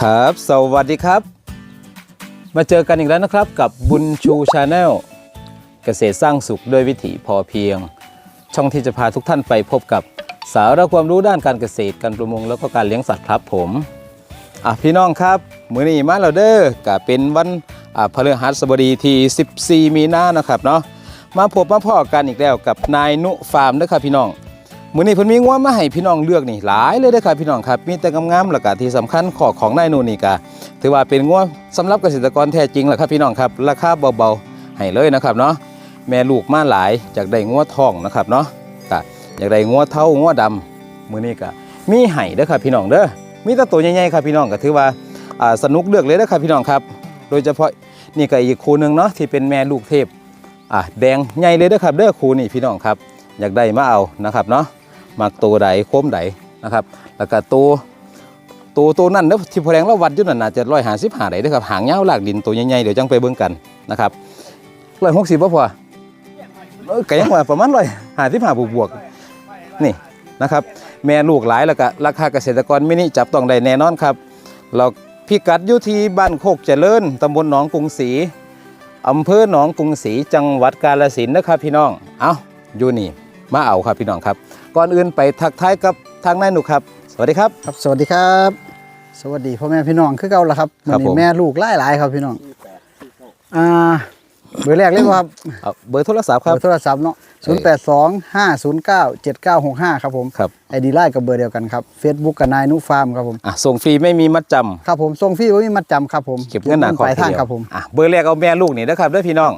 ครับ สวัสดีครับ มาเจอกันอีกแล้วนะครับกับบุญชูชาแนลเกษตรสร้างสุขด้วยวิถีพอเพียง ช่องที่จะพาทุกท่านไปพบกับสาระความรู้ด้านการเกษตรการประมงแล้วก็การเลี้ยงสัตว์ครับผมอะพี่น้องครับมื้อนี้มาแล้วเด้อกะเป็นวันอ่าพฤหัสบดีที่ 14 มีนานะครับเนาะมาพบมาพ่อกันอีกแล้วกับนายนุฟาร์มเด้อครับพี่น้อง มื้อนี้เพิ่นมีงัวมาให้พี่น้องเลือกนี่หลายเลยเด้อครับพี่น้องครับมีแต่งามๆแล้วก็ที่สำคัญขอของนายนูนี่ก็ถือว่าเป็นงัวสำหรับเกษตรกรแท้จริงแหละครับพี่น้องครับราคาเบาๆให้เลยนะครับเนาะแม่ลูกมาหลายอยากได้งัวทองนะครับเนาะก็อยากได้งัวเท่างัวดำมื้อนี้ก็มีให้เด้อครับพี่น้องเด้อมีแต่ตัวใหญ่ๆครับพี่น้องก็ถือว่าสนุกเลือกเลยเด้อครับพี่น้องครับ โดยเฉพาะนี่ก็อีกคู่หนึงเนาะที่เป็นแม่ลูกเทพอะแดงใหญ่เลยเด้อครับเด้อคู่นี่พี่น้องครับ อยากได้มาเอานะครับเนาะ มักตัวใดโค้มใดนะครับ แล้วก็ตัวตัวตัวนั่นเนอะที่พอแรงเราวัดอยู่นั่นน่าจะร้อยหาสิบหาไดเด้อครับหางยาวลากดินตัวใหญ่ๆเดี๋ยวจังไปเบิ่งกันนะครับร้อยหกสิบพอเออไก่ยังว่าประมาณร้อยหาสิบหาบวกบวกๆนี่นะครับ แม่ลูกหลายแล้วก็ราคาเกษตรกรมินิจับต้องได้แน่นอนครับเราพิกัดอยู่ที่บ้านโคกเจริญตำบลหนองกรุงศรีอำเภอหนองกรุงศรีจังหวัดกาฬสินธุ์นะครับพี่น้อง เอาอยู่นี่ มาเอาครับพี่น้องครับ ก่อนอื่นไปทักทายกับทางนายหนุครับ สวัสดีครับ ครับ สวัสดีครับ สวัสดีพ่อแม่พี่น้องคือเก่าละครับครับวันผมนี้แม่ลูกหลายหลายๆครับพี่น้องอ่าเบอร์แรกเลยครับเอาเบอร์โทรศัพท์คเบรับอร์โทรศัพท์เนาะ0 8 2 5 0 9 7 9 6 5ครับผมครับไอดีไลน์กับเบอร์เดียวกันครับ Facebook กับนายนุฟาร์มครับผมอะส่งฟรีไม่มีมัดจำครับผมส่งฟรีไว้มีมัดจำครับผมเก็บเงินหนาขปองลายทีทางเดียวครับผมอะเบอร์แรกเอาแม่ลูกนี่นะครับเด้อพี่น้อง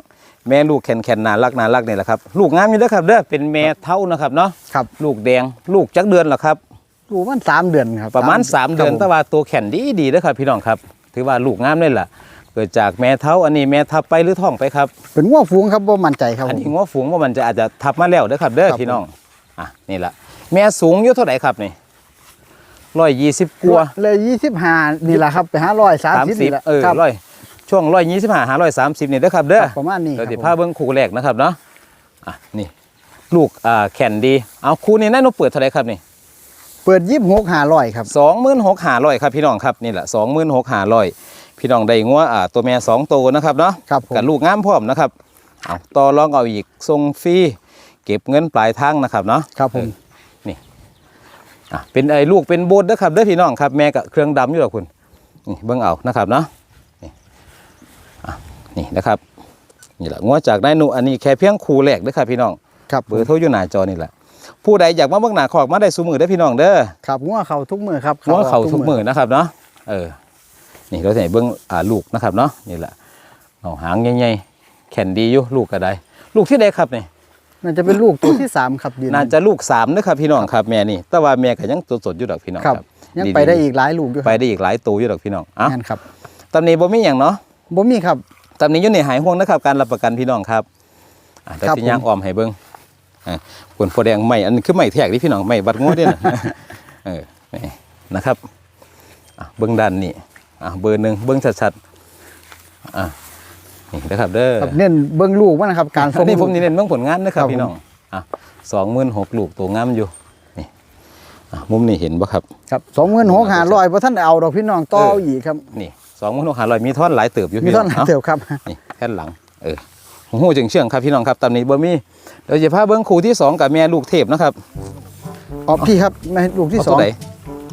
แม่ลูกแข็งแข็งน่ารักน่ารักนี่แหละครับลูกงามอยู่เด้อครับเด้อเป็นแม่เท่านะครับเนาะครับ ลูกแดงลูกจักเดือนเหรอครับลูกมันสามเดือนครับประมาณ3เดือนคแต่บผมว่าตัวแข็งดีดีเด้อครับ พี่น้องครับ ถือว่าลูกงามเลยล่ะเกิดจากแม่เท่าอันนี้แม่ทับไปหรือท้องไปครับ เป็นง้วฝูงครับบ่มั่นใจครับอันผมนี้ง้อฝูงว่ามันจะอาจจะทับมาแล้วเด้อครับเด้อครับพี่น้องอะนี่แหละแม่สูงอยู่เท่าไหร่ครับนี่ร้อยยี่สิบกว่าเลยยี่สิบห้านี่แหละครับไปหาร้อยสามสามสิบสิบนี่แหละเออครับร้อย ช่วงร้อยยี่สิบห้าหาร้อยสามสิบนี่เด้อครับเด้อครับประมาณนี้คเดี๋ยวรับสิผมพาเบิ้งคู่แรกนะครับเนาะอะนี่ลูกอ่าแข่นดีเอาคู่นี้นั่นหนูเปิดเท่าไหรครับนี่เปิดยี่สิบหกหาร้อยครับสองหมื่นหกหาร้อยครับพี่น้องครับนี่แหละสองหมื่นหกหาร้อยพี่น้องได้งัวอ่าตัวแม่สองตัวนะครับเนาะครับผมกับลูกงามพร้อมนะครับเอาต่อรองเอาอีกส่งฟรีเก็บเงินปลายทางนะครับเนาะครับผมอะเป็นไอ้ลูกเป็นโบสนะครับเด้อพี่น้องครับแม่กับเครื่องดำอยู่หรอกคุณนี่เบิ่งเอานะครับเนาะนี่อะ นี่นะครับนี่แหละงัวจากนายหนุอันนี้แค่เพียงคูแรกเด้อครับพี่น้องครับเบอร์โทรอยู่หน้าจอนี่แหละผู้ใดอยากมาเบิ่งหน้าขอกมาได้สูมือได้อพี่น้องเด้อครับง้วเขาทุกมือครับงัวเขาทุกมือนะครับเนาะเออนี่เราจะให้เบิ่งอ่าลูกนะครับเนาะนี่แหละเอาหางใหญ่ๆแขนดีอยู่ลูกก็ได้ ลูกที่ใดครับนี่มันจะเป็นลูกตัวที่สามครับยืนน่าจะลูกสามนะครับพี่น้องครับแม่นี่ แต่ว่าแม่ก็ยังตัวสดอยู่ดอกพี่น้องครับครับยังๆไปได้อีกหลายลูกอยู่ไปได้อีกหลายตัวอยู่ดอกพี่น้องเอ้านั่นครับตำหนี้บ่มีอย่างเนาะบ่มีครับ ตำหนี้อยู่ในหายห่วงนะครับ การรับประกันพี่น้องครับอะแต่ครับที่ย่างผมออมให้เบิ่งอะผลโฟแดงใหม่อันนี้คือใหม่แทกที่พี่น้องใหม่วัดงวดด้วยนะเออนี่นะครับอะเบิ่งด้านนี้อะเบอร์หนึ่งเบิ่งชัดๆอะนี่นะครับเด้อครับเน้นเบิ่งลูกมันนะครับ การส่อังนนี้ผมลูกนี่เน้นเบิ่งผลงานนะครับครับพี่น้องอะสองหมื่นหกลูกตัวงามอยู่นี่อะมุมนี้เห็นบ่ครับ ครับสองหมื่นหกหาร้อยเพราะท่านได้เอาดอกพี่น้องต่อเอออีกครับนี่ สองหมื่นหกหาร้อยมีท่อนหลายเติบอยู่มีพี่ท่อนงเดียวครับนี่แค่นหลัง เออโอ้โหจึงเชื่องครับพี่น้องครับตามนี้บ่มีเดี๋ยวจะพาเบิ้งคู่ที่สองกับแม่ลูกเทพนะครับอ๋อพี่ครับแม่ลูกที่เอาสตัอวงไหน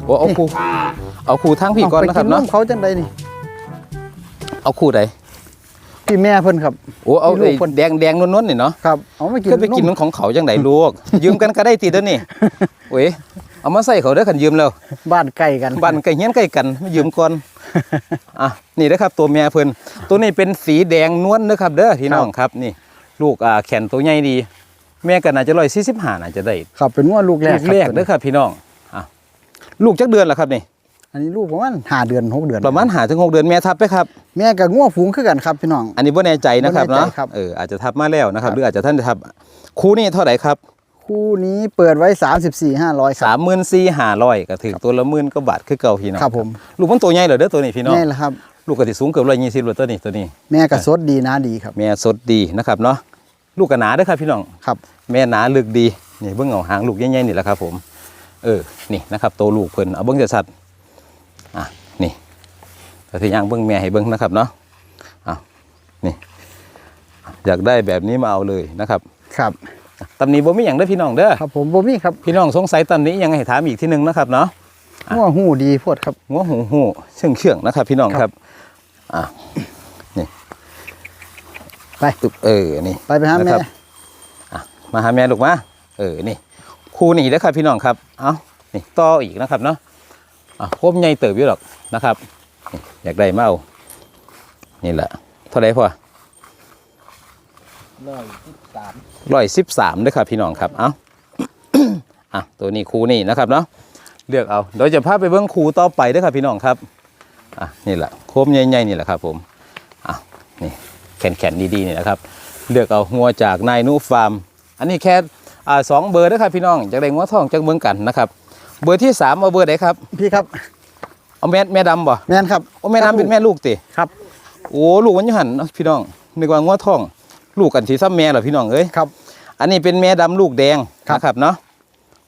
โอ้เอาคู่เอาคู่ทั้งพี่ก่อนนะครับเาไปเนาะมเขาจังใดนี่เอาคู่ไหนพี่แม่เพิ่นครับ โอ้เอาพี่ลูไอ้กเพิ่น แดงแดงนวลๆนี่เนาะ ครับเอามากินก็ไปกินม ของเขาจังไหนลูก ยืมกันก็ได้ติดแล้วนี่โอ้ยเอามาใส่เขาเด้อคันยืมแล้วบ้านใกล้กันบ้านใกล้เฮียนใกล้กันมายืมก่อน อะนี่นะครับตัวแม่เพิ่นตัวนี้เป็นสีแดงนวลนะครับเด้อพี่น้องครับนี่ ลูกอ่าแขนตัวใหญ่ดี แม่ก็น่าจะร้อยสี่สิบห้าน่าจะได้ครับเป็นว่าลูกแรลูกกแรกเด้อครับพี่น้องอะลูกจักเดือนละครับนี่ อันนี้ลูกประมาณห้าเดือนหกเดือนประมาณหาถึงหกเดือนแม่ทับไปครับ แม่กับง้วฝูงคือกันครับพี่น้อง อันนี้บ่แน่ใจนะครับบ่แน่ใจเนาะครับเอออาจจะทับมาแล้วนะครับ ครับ หรืออาจจะท่านจะทับคู่นี้เท่าไหร่ครับ คู่นี้เปิดไว้สามสิบสี่ห้าร้อยคสารับ มหมื่นสี่ห้าร้อยก็ถึงตัวละหมื่นก็บาทคือเก่าพี่น้องครับผม ลูกมันตัวใหญ่เหรอเด้อตัวนี้พี่น้อง นี่แหละครับ ลูกก็สิสูงเกือบร้อยยี่สิบเลยตัวนี้ตัวนี้ แม่กับสดดีนะดีครับ แม่สดดีนะครับเนาะลูกก็หนาเด้อครับพี่น้อง ครับ แม่หนาลึกดีนี่เบิ่งเอาหางลูกใหญ่ๆนี่แหละครับผม เออนี่นะครับตัวลูกเพิ่นเอาเบิ่งจะชัดๆอะนี่แต่ที่ย่างเบิ้งแม่ให้เบิ้งนะครับเนาะอ้าวนี่ อยากได้แบบนี้มาเอาเลยนะครับ ครับ ตำหนี้บ่มีอย่างเด้อพี่น้องเด้อครับผมบ่มีครับพี่น้องสงสัยตำหนี้ยังไงให้ถามอีกทีหนึงนะครับเนาะหัวหูดีโพดครับหัวหูหูเชื่องเชื่องนะครับ พี่น้องคครัรับ บอะนี่ไปตึบเออนี่ ไปไปหาแม่นะครับ อะมาหาแม่ลูกมาเออนี่คู่นี่นะครับพี่น้องครับเอานี่ต่ออีกนะครับเนาะอะโคมใหญ่เติบอยู่หรอกนะครับนี่อยากได้มาเอานี่แหละเท่าไหรพ่อ ร้อยสิบสามด้วยครับพี่น้องครับ เอาอะตัวนี้คู่นี่นะครับเนาะ เลือกเอาเดี๋ยวจะพาไปเบิ้งคู่ต่อไปด้วยครับพี่น้องครับ อะนี่แหละโคมใหญ่ๆนี่แหละครับผม อะนี่แข็งๆดีๆนี่แหละครับ เลือกเอางัวจากนายนุฟาร์ม อันนี้แค่อ่าสองเบอร์นะครับพี่น้องจากได้งัวทองจากเมืองกันนะครับ เบอร์ที่สามเอาเบอร์ไหนครับ พี่ครับ เอาแม่แม่ดำบ่ แม่นครับ โอ้แม่ดำเป็นแม่ลูกติครับ โอ้ลูกมันอยังหันเนาะพี่น้องนึกว่างัวทอง ลูกกันที่ซ้ำแม่เหรอพี่น้องเอ้ยครับ อันนี้เป็นแม่ดำลูกแดงครับนะครับเนาะ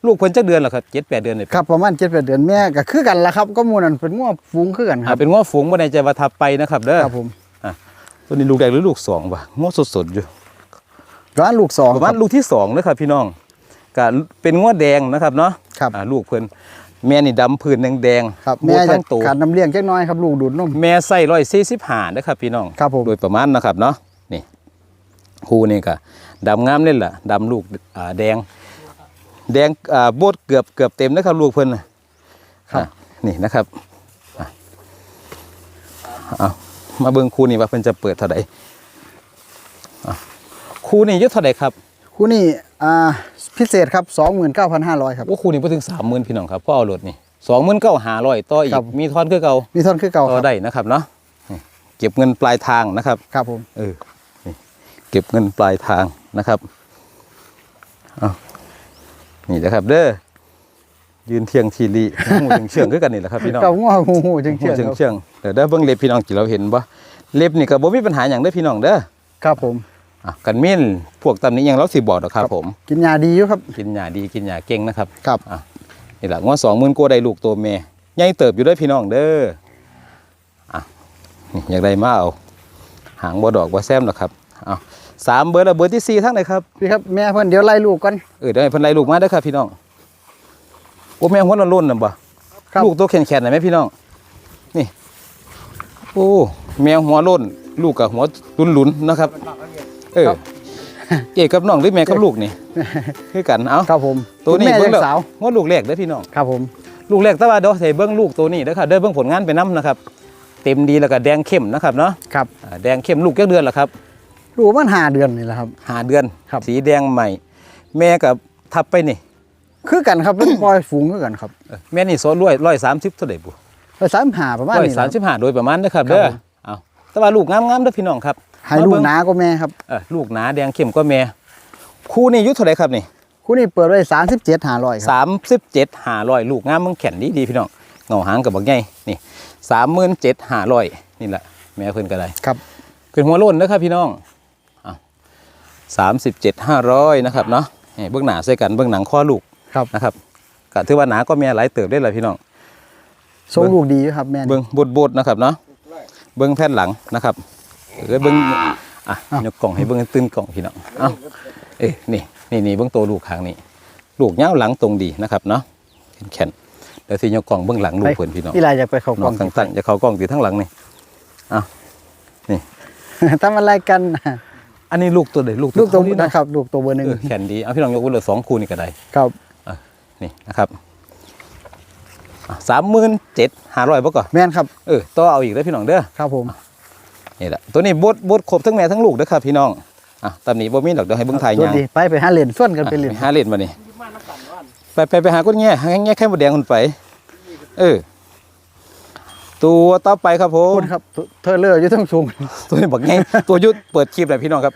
ลูกเพิ่นจักเดือนเหรอครับเจ็ดแปดเดือนเลยครับประมาณ7 8เดือนแม่ก็คือกันละครับ ก็หมู่นั้นเป็นงัวฝูงคือกันคอ่ารับเป็นงัวฝูงบ่ในใจว่าทับไปนะครับเด้อครับผมตัวนี้ลูกแดงหรือลูกสองวะงัวสดๆอยู่ร้านลูกสองประมาณลูกที่สองเลยครับพี่น้องก็เป็นงัวแดงนะครับเนาะครับอ่าลูกเพิ่นแม่นี่ดำพื้นแดงๆครับโบแม่จะทั้งตัวขาดน้ำเลี้ยงจักหน้อยครับลูกดูดนมแม่ใส่ร้อยสี่สิบห้านะครับพี่น้องครับผมโดยประมาณนะครับเนาะ นี่คูนี่ก็ดำงามเล่นล่ะดำลูกอ่าแดง แดงอ่าโบดเกือบเกือบเต็มนะครับลูกเพิ่นน่ะอะนี่นะครับอะเอามาเบิ่งคูนี่ว่าเพิ่นจะเปิดเท่าไหร่อะคูนี่อยุเท่าไหร่ครับคู่นี้อ่าพิเศษครับ29,500ครับว่าคูนี่บ่ถึงสามหมื่นพี่น้องครับพ่อเอารถนี่สองหมื่นเก้าหาร้อยต่ออีครักบมีทอนคือเก่ามีท่อนคือเก่าคต่อรับได้นะครับเนาะนี่เก็บเงินปลายทางนะครับ ครับผมเออนี่ เก็บเงินปลายทางนะครับเอานี่นะครับเด้อยืนเทียงทีรีหูเชียงเชื่องคือกันนี่แหละครับพี่น้องกับงัวหูหูจังหูเชียงเชียงครับเชื่องเดี๋ยวเด้อเบิ่งเล็บพี่น้องจิเราเห็นบ่เล็บนี่ก็บ่มีปัญหาอย่างเด้อพี่น้องเด้อครับผมอะกันมิ้นพวกตำนี้ยังเราสิบอกดอกครับผม กินยาดีอยู่ครับ กินหญ้าดีกินหญ้าเก่งนะครับครับอะนี่แหละงวด20,000กว่าได้ลูกตัวแม่ใหญ่เติบอยู่เด้อพี่น้องเด้ออะนี่อยากได้มาเอาหางบ่ดอกบ่แซมหรอกครับเอา สามเบอร์แล้วเบอร์ที่สี่ทั้งไหนครับพี่ครับแม่เพิ่นเดี๋ยวไล่ลูกก่อนเออเดี๋ยวให้เพิ่นไล่ลูกมาเด้อครับพี่น้องโอ้แม่หัวโล้นๆน่ะบ่ครับลูกตัวแข็งๆน่ะแม่พี่น้องนี่โอ้แมวหัวโล้นลูกกับหัวลุนๆนะครับ เออเอกกับน้องหรือแม่กับลูกนี่คือกันเอ้าครับผมตัวนี้คุณแม่เบิ่งยัแล้วงสาวหัวลูกแรกเด้อพี่น้องครับผมลูกแรกแต่ว่าเดี๋ยวใส่เบิ่งลูกตัวนี้เด้อครับเด้อเบิ่งผลงานไปนํนะครับ เต็มดีแล้วก็แดงเข้มนะครับเนาะครับอ่าแดงเข้มลูกจักเดือนแล้วครับ ลูกมันห้าเดือนนี่แหละครับห้าเดือนครับ สีแดงใหม่ แม่กับทับไปนี่คือกันครับเป็นปล่อยฝูงคือกันครับเออแม่นี่โซรวยร้อยสามสิบเท่าไหร่บุไปสามหาประมาณร้อยนี้สามนะสิบห้าโดยประมาณนะครับครับเด้อผม เอาแต่ว่าลูกงามๆเด้อพี่น้องครับให้ลูกหนาก็แม่ครับเออลูกหนาแดงเข้มก็แม่คู่นี่อายุเท่าไหร่ครับนี่ คู่นี้เปิดไว้สามสิบเจ็ดหาร้อยครับ สามสิบเจ็ดห้าร้อยลูกงามมึงแข็งดีดีๆพี่น้องเงาหางกับบักใหญ่นี่สามหมื่นเจ็ดห้าร้อยนี่แหละแม่เพิ่นก็ได้ครับเป็นหัวโล้นนะครับพี่น้อง สามสิบเจ็ดห้าร้อยนะครับเนาะนี่เบื้องหนาใส่กันเบื้องหนังข้อลูกครับนะครับก็ถือว่าหนาก็แม่หลายเติบได้เลยพี่น้องทรงลูกดีอยู่ครับแม่นี่เบิ้งบดบดๆนะครับเนาะเบิ้งแผ่นหลังนะครับเออเบิ้งอะยกกล่องให้เบิ้งตื้นกล่องพี่น้องเอ้าเอ้ยนี่นี่นี่เบิ้งตัวลูกข้างนี้ลูกเงาวหลังตรงดีนะครับเนาะแข็งๆแล้วที่ยกกล่องเบิ้งหลังลูกเพิ่นพี่น้องพี่ลายอยากไปเข้ากน้ล้อองงตั้งๆจะเข้ากล้องตีทั้งหลังนี่ทำอะไรกัน อันนี้ลูกตัวใดลูกลูกตัวนี้นะนะครับ ลูกตัวเบอร์หนึ่งเออแข็งดีเอาพี่น้องยกไว้เลยสองคู่นี่ก็ได้ครับนี่นะครับสามหมื่นเจ็ดห้าร้อยบ่ก่อนแม่นครับเออต่อเอาอีกแล้วพี่น้องเด้อครับผมนี่แหละตัวนี้บดบดครบทั้งแม่ทั้งลูกนะครับพี่น้องอะตามนี้บ่มีดอกเดี๋ยวให้เบิ่งถ่ายตัวยางดีไปไปหาเหรียญส่วนกันไปเหรียญหาเล่นมานี่ไปไปไปหาก้นแง่หาแง่แค่หมดแดงคนไป เออ ตัวต่อไปครับผมคุณครับเธอเลืออยู่ทั้งสูงตัวนี้บอกไงตัวยุดเปิดคลิปเลยพี่น้องครับ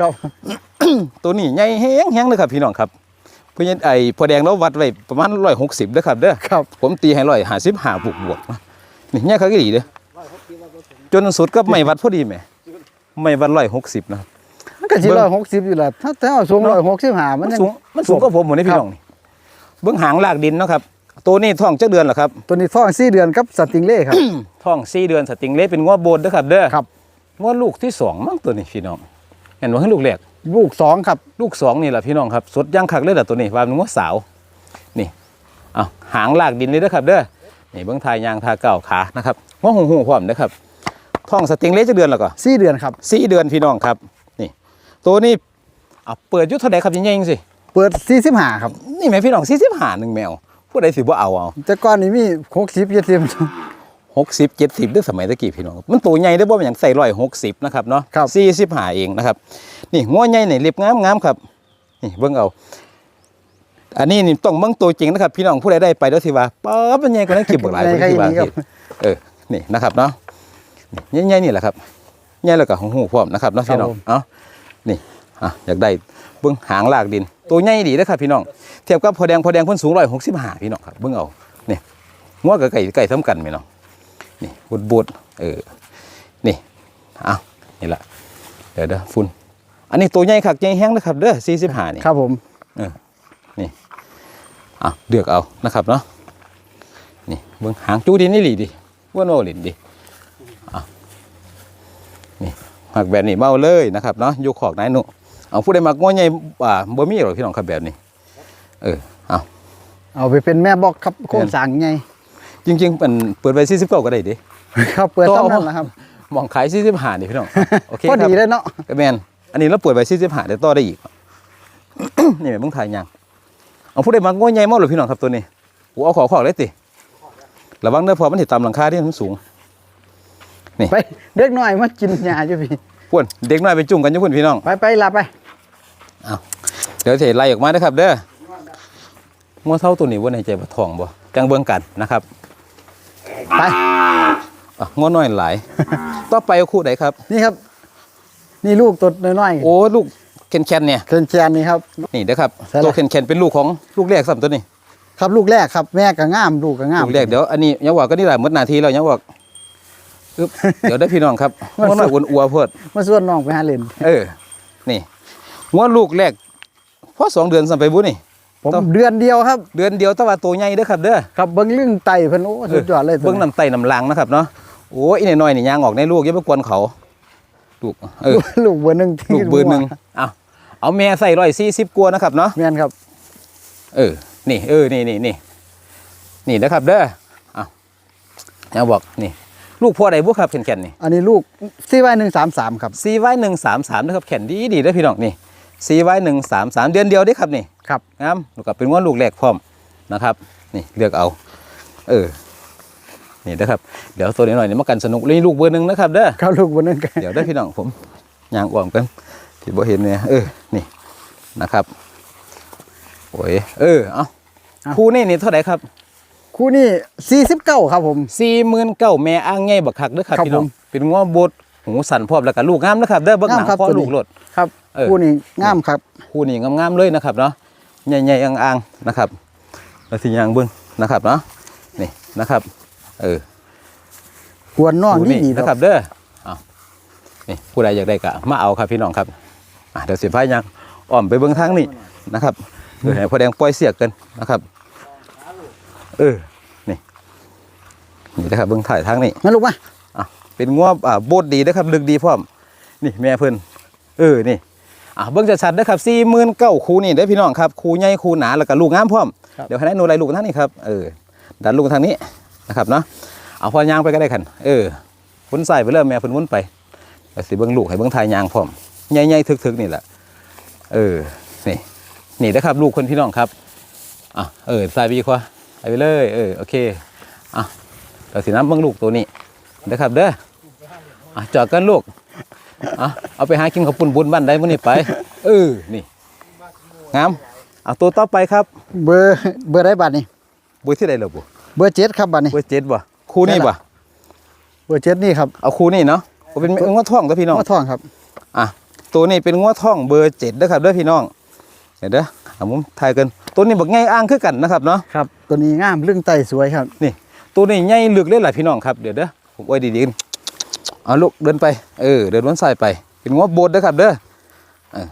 ตัวนี้ใหญ่แห้งแห้งเลยครับพี่น้องครับเพื่อนไอ้พอแดงเราวัดไว้ประมาณร้อยหกสิบเด้อครับเด้อครับผมตีให้ร้อยห้าสิบห้าบวกบวกนะนี่แง่เขาก็ดีเด้อจนสุดก็ไม่วัดพอดีแหม่ไม่วัดร้อยหกสิบนะครับมันก็สิร้อยหกสิบอยู่แล้วถ้าถ้าเอาสูงร้อยหกสิบห้ามันมันยังสูงมันสูงกว่าผมหมดเลยพี่น้องนี่เบื้องหางลากดินเนาะครับ ตัวนี้ท้องจักเดือนเหรอครับ ตัวนี้ท้องสี่เดือนครับสติงเล่ครับ ท้องสี่เดือนสติงเล่เป็นงัวโบนเด้อครับเด้อครับงัวลูกที่สองมั้งตัวนี้พี่น้อง เห็นว่าให้ลูกแรกลูกสองครับ ลูกสองนี่แหละพี่น้องครับสดย่างคักเลยแหละตัวนี้ว่าเป็นงัวสาว นี่เอาหางลากดินเลยเด้อครับเด้อนี่เบิ้งทายยางทาเก่าขานะครับงัวหูหูพร้อมเด้อครับท้องสติงเล่จะเดือนแล้วก็สี่เดือนครับสี่เดือนพี่น้องครับ นี่ ตัวนี้เอาเปิดอยุทธเท่าไหร่ครับยังไงสิเปิดสี่สิบห้าครับนี่แม่พี่น้องสี่สิบห้าหนึ่งแมว ผู้ใดสิบ่เอาเอาแต่ก่อนนี้มีหกสิบเจ็ดสิบหกสิบเจ็ดสิบเด้วยสมัยตะกี้พี่น้องมันตัวใหญ่ได้อบ่เป็นอย่างใส่ร้อยหกสิบนะครับเนาะครับสี่สิบห้าเองนะครับ นี่งัวใหญ่นี่เรียบงามงามครับนี่เบิ่งเอา อันนี้นี่ต้องเบิ่งตัวจริงนะครับ พี่น้องผู้ใดได้ไปแล้วสิว่าป๊าบมันใหญ่กว่านั้นคลิปบักหลายใหญ่เพิ่นสิว่าครับเออนี่นะครับเนาะนี่ใหญ่ๆนี่แหละครับใหญ่แล้วก็ของหูพร้อมนะครับเนาะพี่น้องเอ้านี่อะอยากได้เบิ่งหางลากดิน ตัวใหญ่ดีนะครับพี่น้องเทียบกับพอแดงพอแดงเพิ่นสูงร้อยหกสิบห้าพี่น้องครับเบิ่งเอานี่งัวกับไก่ไก่ซ้ำกันพี่น้องนี่บุดบุดเออนี่เอานี่ละเดี๋ยวเด้อฝุ่นอันนี้ตัวใหญ่คักใหญ่แห้งนะครับเด้อสี่สิบห้านี่ครับผมอะเลือกเอานะครับเนาะนี่เบิ่งหางจูดินนี่หลีดิว่านโนหลินดิอะนี่หักแบบนี้เมาเลยนะครับเนาะอยู่ขอกไหนหนุ เอาผู้ใดมักง้อใหญ่อ่าบ่มีหรอกพี่น้องครับแบบนี้ เออเอาเอาไปเป็นแม่บอกครับโครงสร้างไงจริงๆเป็นเปิดไว้49ก็ได้ดิครับเปิดซ้ำนั่นแหละครับมองขาย45นี่พี่น้องโอเคพอครับดีเลยเนาะก็แมนอันนี้เราเปิดไว้45เดี๋ยวต่อได้อีกนี่แม่นเบิ่งถ่ายยังเอาผู้ใดมักง้อใหญ่เมาหรือพี่น้องครับตัวนี้กูเอาขอขอกเลยติระวังเด้อเพอมันสิตามหลังคาที่มันสูงไปเด็กน้อยมากินยาอยู่พี่พุ่นเด็กน้อยไปจุ่มกันอยู่พุ่นพี่น้อง ไปไปลาไป เดี๋ยวเทไล่ออกมานะครับ เด้อมัวเท่าตัวนี้ว่าในใจบ่ทองบ่จังเบิ่งกันนะครับไปอะงัวน้อยหลายต่อไปเอาคู่ไหนครับ นี่ครับ นี่ลูกตัวน้อยโอ้ลูกแคนๆเนี่ยๆเคนแชนนี่ครับนี่เด้อครับใช่ละตัวแคนๆเป็นลูกของลูกแรกซ้ำตัวนี้ ครับลูกแรกครับแม่ก็งามลูกก็งามลูกแรกเดี๋ยวอันนี้ยังว่าก็นี่แหละหมดหนาทีแล้วยังว่าอึ๊บเดี๋ยวได้อพี่น้องครับงัวน้อยอ้วนอัวเพิ่นมาส่วนน้องไปหาเล่นเออ นี่ งัวลูกแรกพอสองเดือนสัมไปบุนี่ ผมต้อง เดือนเดียวครับ เดือนเดียวแต่ว่าตัวใหญ่เด้อครับเด้อ ครับเบิ้งลึงไตเพิ่นโอ้สุดยอดเลยตัวเบิ้งน้ำไตน้ำลางนะครับเนาะโอ้ยอีน้อยๆนี่ยางออกในลูกอย่าไปกวนเขาลูกเออ ลูกเบอร์หนึ่งที่ลูกเบอร์หนึ่งเอาเอาแม่ใส่ร้อยสี่สิบกว่านะครับเนาะ แม่นครับ เออ นี่ เออ นี่นี่นี่ นี่นะครับเด้อเอาเอาบอก นี่ ลูกพ่อใดบุครับแข็งๆนี่อันนี้ลูกซีไว้หนึ่งสามสามครับ ซีไว้หนึ่งสามสามนะครับแข็งดีดีเด้อพี่น้องนี่ ซีไว้หนึ่งสามสามเดือนเดียวเด้อครับนี่ครับงามลูกกับเป็นว่าลูกแรกพร้อมนะครับ นี่เลือกเอา เออนี่นะครับเดี๋ยวตัวนี้หน่อยนี่มากันสนุกนี่ลูกเบอร์หนึ่งนะครับเด้อเขาลูกเบอร์หนึ่งกันเดี๋ยวได้อพี่น้องผมยางอ่วมกันที่บ่เห็นเนี่ยเออนี่นะครับโอ้ยเออเอาคู่นี่นี่เท่าไหร่ครับ คู่นี้สี่สิบเก้าครับผมสี่หมื่นเก้าแม่อ้างง่ายบักคักเด้อครับครับพี่น้องผมเป็นง้อบด หูสั่นพร้อมแล้วก็ลูกงามนะครับเด้อเบิ่งหนังงามครับพ่อตัวนี้ลูกโลดครับเออคู่นี้งามครับคู่นี้งามๆเลยนะครับเนาะใหญ่ๆอ่างๆนะครับแล้วสิยางเบิ่งนะครับเนาะนี่นะครับ เออกวนน้องคู่นี่ดีนะคครัรับบเด้อเอานี่ผู้ใดอยากได้ก็มาเอาครับพี่น้องครับอะเดี๋ยวสิพายางอ้อมไปเบิ่งทางนี้นะครับเดี๋ยวให้พ่อแดงปล่อยเสียกกันนะครับ เออนี่นี่นะครับเบิ่งถ่ายทางนี้มาลูกมาอะ เป็นงวบอ่าโบดดีนะครับลึกดีพร้อมนี่แม่เพิ่นเออนี่อะเบิ่งชัดๆนะครับสี่หมื่นเก้าคูนี่ได้อพี่น้องครับคูใหญ่คูหนาแล้วก็ลูกงามพร้อมเดี๋ยวให้ได้หนูไรลูกทางนี้ครับเออดันลูกทางนี้นะครับเนาะเอาพอยางไปก็ได้คันเออพุ่นใส่ไปเริ่มแม่พุ่นวุ้นไปแต่สิเบิ่งลูกให้เบิ่งทายยางพร้อมใหญ่ๆทึกๆนี่แหละเออนี่นี่นะครับลูกคนพี่น้องครับอะเออใส่ไปอีกว่าใส่ไปเลยเออโอเคอะเดี๋ยวสิน้ำเบิ่งลูกตัวนี้ นะครับเด้ออะจอดกันลูกอะเอาไปหากินกับปุ่นบุญบ้านได้มื้อนี้ไปเออนี่งามเอาตัวต่อไปครับ เบอร์เบอร์ได้บัตรนี่เบอร์ที่ใดเหรอบุเบอร์เจ็ดครับบัตรนี่เบอร์เจ็ดบ่คู่นี้บ่เบอร์เจ็ดนี่ครับเอาคู่นี้เนาะเอาเป็นงวดท่องกับพี่น้องมาท่องครับอะตัวนี้เป็นงวดท่องเบอร์เจ็ดนะครับเด้อพี่น้องเดี๋ยวเด้อเอามุมถ่ายกันตัวนี้บอกง่ายอ้างคือกันนะครับเนาะครับตัวนี้งามเรื่องไตสวยครับนี่ ตัวนี้ใหญ่ลึกเลยหลายพี่น้องครับเดี๋ยวเด้อ ผมไว้ดีๆกันเอาลูกเดินไป เออ เดินวนซ้ายไป เป็นงวดโบดเด้อครับเด้อเออ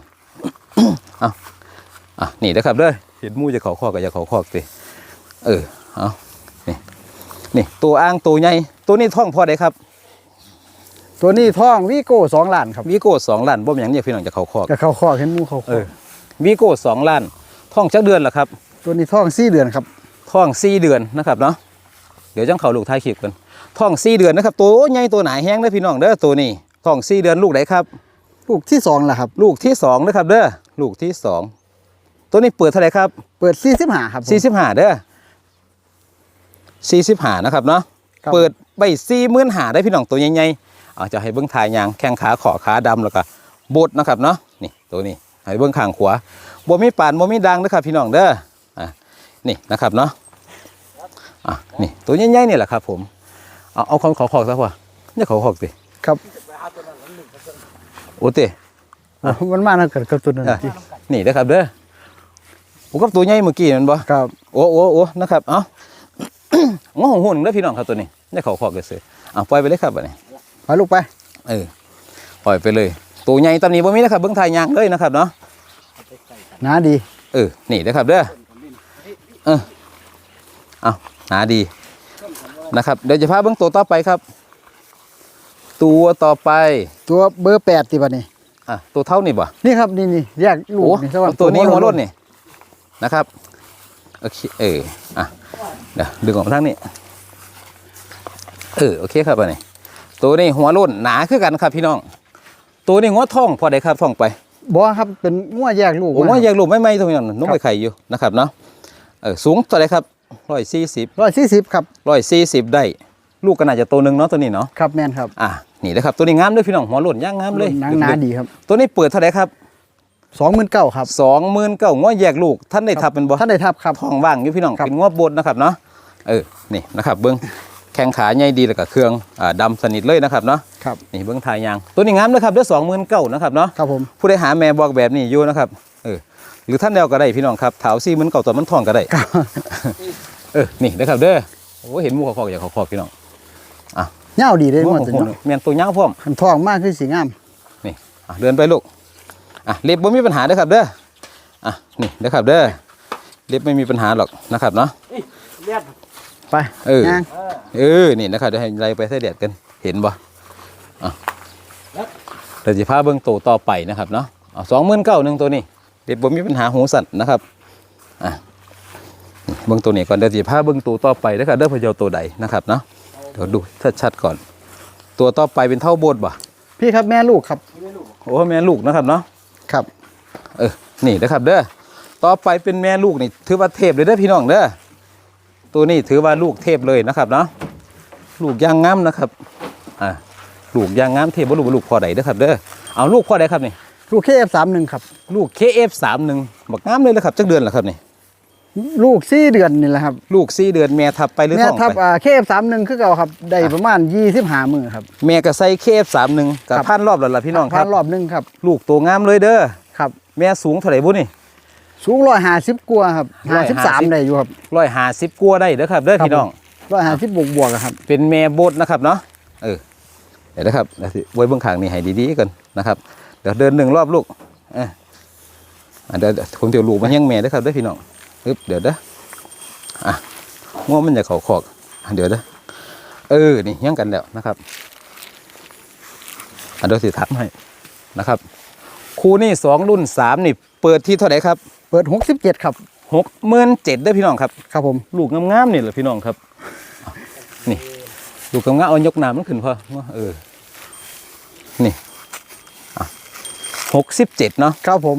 เอาอะนี่เด้อครับเด้อเห็นหมูจะเขาคอกก็จะเขาคอกสิเออเอานี่นี่ตัวอ้างตัวใหญ่ตัวนี้ท่องพอได้ครับ ตัวนี้ท้องวีโก้สองล้านครับวีโก้สองล้านบ่มหยังเนี่ยพี่น้องจะเขาคอกกับเขาคอกเห็นหมูเขาคเอออกวีโก้สองล้านท่องจักเดือนละครับ ตัวนี้ท้องสี่เดือนครับท่องสี่เดือนนะครับเนาะเดี๋ยวจังเขาลูกท้ายคลิปกัน ท่องสี่เดือนนะครับตัวใหญ่ตัวหนาแห้งเด้อพี่น้องเด้อตัวนี้ท่องสี่เดือนลูกไหนครับ ลูกที่สองแหละครับ ลูกที่สองนะครับเด้อลูกที่สองตัวนี้เปิดเท่าไหร่ครับ เปิดสี่สิบห้าครับผมสี่สิบห้าเด้อสี่สิบห้านะครับเนาะครับเปิดใบสี่หมื่นหาได้พี่น้องตัวใหญ่ๆเอาจะให้เบิ้งทายยางแข้งขาขอขาดำแล้วก็บดนะครับเนาะนี่ตัวนี้ให้เบิ้งข้างขวาบ่มีปานบ่มีดังนะครับ พี่น้องเด้ออะนี่นะครับเนาะอะนี่ตัวใหญ่ๆนี่แหละครับผม เอาเอาของขอขอกซะพ่อเนี่ยขอขอกสิครับโอ้เตโอ้มันมาแล้วเกิดกับตัวนั้นอะที่นี่นะครับเด้อผมกับตัวใหญ่เมื่อกี้แมันบ่ครับโอ้โอ้โอ้นะครับเอ้าง้อของหุ่นแล้วพี่น้องครับตัวนี้ได้เขาขอบกันเสืออะปล่อยไปเลยครับอันนี้ไปลูกไปเออปล่อยไปเลย ตัวใหญ่ตำนี้บ่มีนะครับเบิ้งทายยางเลยนะครับเนาะหนาดี เออ นี่นะครับเด้อเออเอาหาดี นะครับเดี๋ยวจะพาเบิ้งตัวต่อไปครับ ตัวต่อไปตัวเบอร์แปดตีบัดนี้อะตัวเท่านี่บ่นี่ครับนี่นี่แยกลูกโอ้นี่สวัสเอาดิ์ตัวนี้หัวรถนี่นะครับโอเคเอออะเดี๋ยวดึงออกมาทางนี้เออโอเคครับอันนี้ตัวนี้หัวโล้นหนาคือกันครับพี่น้อง ตัวนี้หัวท่องพอได้ครับท่องไปบอครับเป็นงัวแยกลูกผมว่าแยกลูกไม่ไม่ตรงนี้นุ่มไปไข่อยู่นะครับเนาะเออสูงตัวไหนครับ ร้อยสี่สิบร้อยสี่สิบครับร้อยสี่สิบได้ ลูกก็น่าจะตัวหนึ่งเนาะตัวนี้เนาะครับแมนครับอะนี่นะครับตัวนี้งามด้วยพี่น้องหัวโล้นย่างงามเลยหนังหนาดีครับ ตัวนี้เปิดเท่าไหร่ครับสองหมื่นเก้าครับสองหมื่นเก้าง้อแยกลูกท่านได้ทับเป็นบ่ท่านได้ทับครับท้องว่างอยู่พี่น้องครับเป็นงวบบดนะครับเนาะเออนี่นะครับเบิ้งแข้งขาใหญ่ดีแล้วก็เครื่องอ่าดำสนิทเลยนะครับเนาะครับนี่เบิ้งทายยางตัวนี้งามเลยครับเด้อสองหมื่นเก้านะครับเนาะครับผมผู้ใดหาแม่บอกแบบนี้อยู่นะครับเออ หรือท่านเดียวก็ได้พี่น้องครับถาวซี่มันเก่าตัวมันทองก็ได้เออนี่นะครับเด้อโอ้เห็นหมูเขาคอกอยากเขาคอกพี่น้องเง่าดีเลยหมูงัวของตัวคนนี้เมียนตัวย่างพร้อมขันทองมากคือสีงามนี่อะเดินไปลูกอะเล็บบ่มีปัญหาเด้อครับเด้ออะนี่เด้อครับเด้อเล็บไม่มีปัญหาหรอกนะครับเนาะไปเออย่างเออนี่นะครับเดี๋ยวให้ไล่ไปใส่แดดกันเห็นบ่อะเดี๋ยวจะพาเบิ้งตัวต่อไปนะครับเนาะสองหมื่นเก้าหนึ่งตัวนี้ เด็ดบ่มีปัญหาหูสั่นนะครับอะนี่เบิ้งตัวนี้ก่อนเดี๋ยวจะพาเบิ้งตัวต่อไปนะครับเด้อพะเยาตัวใดนะครับเนาะเดี๋ยวดูชัดๆก่อน ตัวต่อไปเป็นเท่าโบดบ่พี่ครับแม่ลูกครับโอ้แม่ลูกนะครับเนาะครับเออนี่นะครับเด้อต่อไปเป็นแม่ลูกนี่ถือว่าเทพเลยเด้อพี่น้องเด้อตัวนี้ถือว่าลูกเทพเลยนะครับเนาะลูกยางงามนะครับอ่าลูกยางงามเทพว่าลูกว่าลูกพ่อใดเด้อครับเด้อเอาลูกพ่อใดครับนี่ ลูกเคเอฟสามหนึ่งครับ ลูก KF31 บักงามเลยนะครับจักเดือนเหรอครับนี่ ลูกสี่เดือนนี่แหละครับลูกสี่เดือนแม่ทับไปหรือแม่ท้องทับไปอ่าเคเอฟสามหนึ่งคือเก่าครับได้ประมาณยี่สิบห้ามือครับ แม่ก็ใส่ KF31 กับครับ พันรอบแล้วล่ะพี่น้องคผ่ารับ นรอบหนึงครับลูกตัวงามเลยเด้อ ครับ แม่สูงเท่าไหร่บุนี่ สูงร้อยห้าสิบกว่าครับห้าสิบสาม150 ได้อยู่ครับ ร้อยห้าสิบกัวาได้เด้อครับเด้อครับ พี่น้อง ร้อยห้าสิบบวกบวกๆอะครับ เป็นแม่โบดนะครับเนาะเออเดี๋ยวนะครับเดี๋ยวสิไว้เบื้องขางนี่ให้ดีๆกันนะครับ เดี๋ยวเดินหนึ่งรอบลูกเอออะเดี๋ยวเดี๋ยวผมเดี๋ยวลูกมาแย่งแม่เด้อครับเด้อพี่น้องปึ๊บเดี๋ยวเด้ออะง้อมันจะเขาขอกอะเดี๋ยวเด้อเออนี่ย่างกันแล้วนะครับอะเดี๋ยวสิทับให้นะครับคู่นี่สองรุ่นสามนี่เปิดที่เท่าไหร่ครับ เปิดหกสิบเจ็ดครับหกหมื่นเจ็ดเด้อพี่น้องครับครับผมลูกงามๆนี่แหละพี่น้องครับอะนี่ลูกงามๆเอายกน้ำมันขึ้นพอว่าเออนี่ หกสิบเจ็ดเนาะครับผม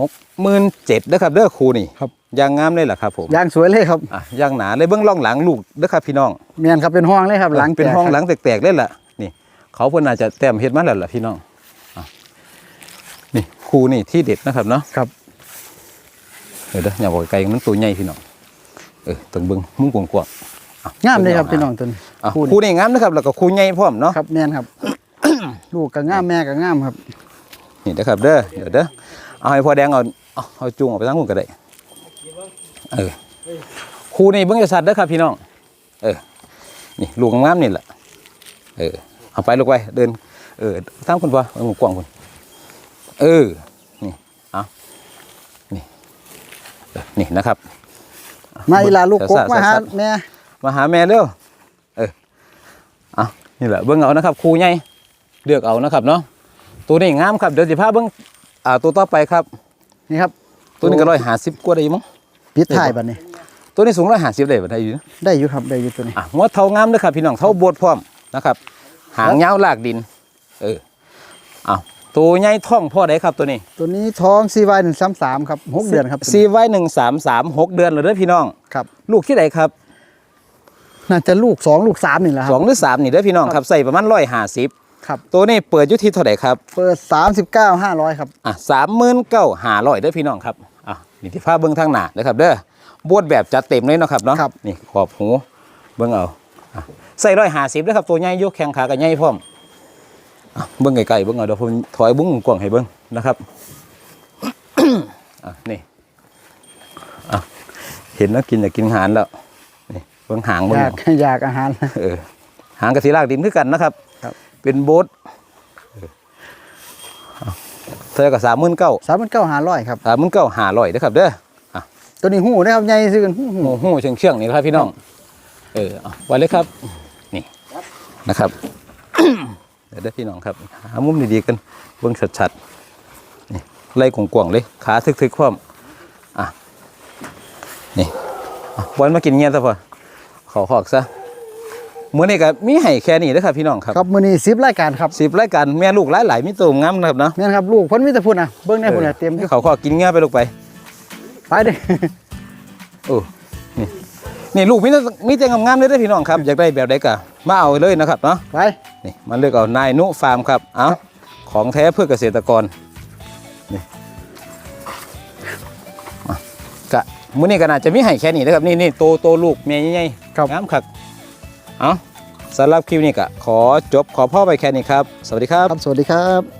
หกหมื่นเจ็ดเด้อครับเด้อครูนี่ครับยางงามเลยล่ะครับผมยางสวยเลยครับอะยางหนาเลยเบื้องล่องหลังลูกเด้อครับพี่น้องเมียนครับเป็นห้องเลยครับหลังเป็นแตกห้องครับหลังแตกๆเลยล่ะนี่เขาเพิ่นอาจจะแต้มเฮ็ดมาแล้วล่ะพี่น้องอะนี่ครูนี่ที่เด็ดนะครับเนาะครับเดี๋ยวเด้ออย่าบอกไกลมันตัวใหญ่พี่น้องเออต้องเบิ่งมุ้งกว้างๆอะงามเลยครับพี่น้องตัวนี้อะคู่ครูนี้นี่งามนะครับแล้วก็ครูใหญ่พร้อมเนาะครับเมียนครับลูกก็งามแม่ก็งามครับ นี่นะครับเด้อเดี๋ยวเด้อเอาให้พ่อแดงเอาเอาเอาจูงออกไปทั้งหุ่นก็ได้เออครูนี่เบิ่งจะสัตว์เด้อครับพี่น้อง เออนี่ลูกงามๆนี่แหละเออเอาไปลูกไปเดิน เออทั้งคุณพ่อเอาหมูกว้างคุณเออนี่เอานี่เออนี่นะครับ มาอีหลาลูกกกสะๆมาหาสะแม่ๆมาหาแม่เร็วเออเอานี่แหละเบิ่งเอานะครับครูใหญ่เลือกเอานะครับเนาะ ตัวนี้งามครับเดี๋ยวสิพาเบิ่งอ่าตัวต่อไปครับ นี่ครับ ตัวนี้ก็ร้อยห้าสิบกว่าได้อยู่มั้งปิดท้ายบัดนี้ ตัวนี้สูงร้อยห้าสิบได้บ่ได้อยู่นะได้อยู่ครับได้อยู่ตัวนี้อะหัวเท่างามเลยครับพี่น้องเท่าโบดพร้อมนะครับ หางยาวลากดิน เออเอาตัวใหญ่ท่องพ่อได้ครับตัวนี้ ตัวนี้ท้องซีวายหนึ่งสามสามครับหกเดือนครับตัวนี้ซีไว้หนึ่งสามสามหกเดือนเลยเด้อพี่น้องครับ ลูกที่ไหนครับน่าจะลูกสองลูกสามนี่แหละคสรัอบงหรือสามนี่เด้อพี่น้องครับใส่ประมาณร้อยห้าสิบ ครับ ตัวนี้เปิดอยุที่เท่าไหร่ครับ เปิดสามสิบเก้าห้าร้อยครับ อะสามหมื่นเก้าห้าร้อยเด้อพี่น้องครับ อะนี่ที่ผ้าเบิ้งทางหน้าเด้อครับเด้อบวดแบบจัดเต็มเลยเนาะครับเนาะครับ นี่ขอบหูเบิ้งเอาอะใส่ร้อยห้าสิบเด้อครับตัวใหญ่ยกแข้งขากับใหญ่พร้อมอะเบิ้งไกลๆเบิ้งเอาเดี๋ยวผมถอยบุ้งกว้างให้เบิ้งนะครับ อะนี่อะเห็นแล้วกินอยากกินอาหารแล้วนี่เบิ้งหางอเบิ้งยากเอาอยากอาหาร เออหางกะทิลากดินคือกันนะครับครับ เป็นโบ๊ทเออเอาเธอกับสามหมื่นเก้าสามพันเก้าห้าร้อยครับสามหมื่นเก้าหาร้อยนะครับเด้ออะตัวนี้หูนะครับใหญ่ซื้อกันหูหูโอ้โหเชื่องเชื่องๆนี่นะครับพี่น้อง เออเอาไว้เลยครับ นี่นะครับเดี๋ยวเด้อพี่น้องครับหามุมดีๆกันเบิ้งชัดๆนี่ไล่กวางๆเลยขาทึกๆคว่ำอะนี่อะบอลมากินเงี้ยซะพอขอหอกซะ มื้อนี้ก็มีให้แค่นี้เด้อครับพี่น้องครับครับมือนี้สิบรายการครับสิบรายการแม่ลูกหลายหลายๆมีตัวงามนะครับเนาะนี่นครับลูกเพ้นมิตรพุ่นอะเบิ้งได้พุ่นอะเตรียมอยู่เขาขอกินเงี้ยไปลูกไปไปเด้โอ้นี่นี่ลูกมีแต่มีแต่งามๆเลยเด้อพี่น้องครับอยากได้แบบใดก็มาเอาเลยนะครับเนาะ ไป นี่มันเลือกเอานายนุฟาร์มครับ เอาของแท้เพื่อเกษตรกร นี่อะกะมื้อนี้ก็น่าจะมีให้แค่นี้นะครับ นี่นี่โตโตลูกเมียใหญ่ๆครับ งามครับ เอาสำหรับคลิปนี้ก็ขอจบขอพ่อไปแค่นี้ครับ สวัสดีครับครับสวัสดีครับ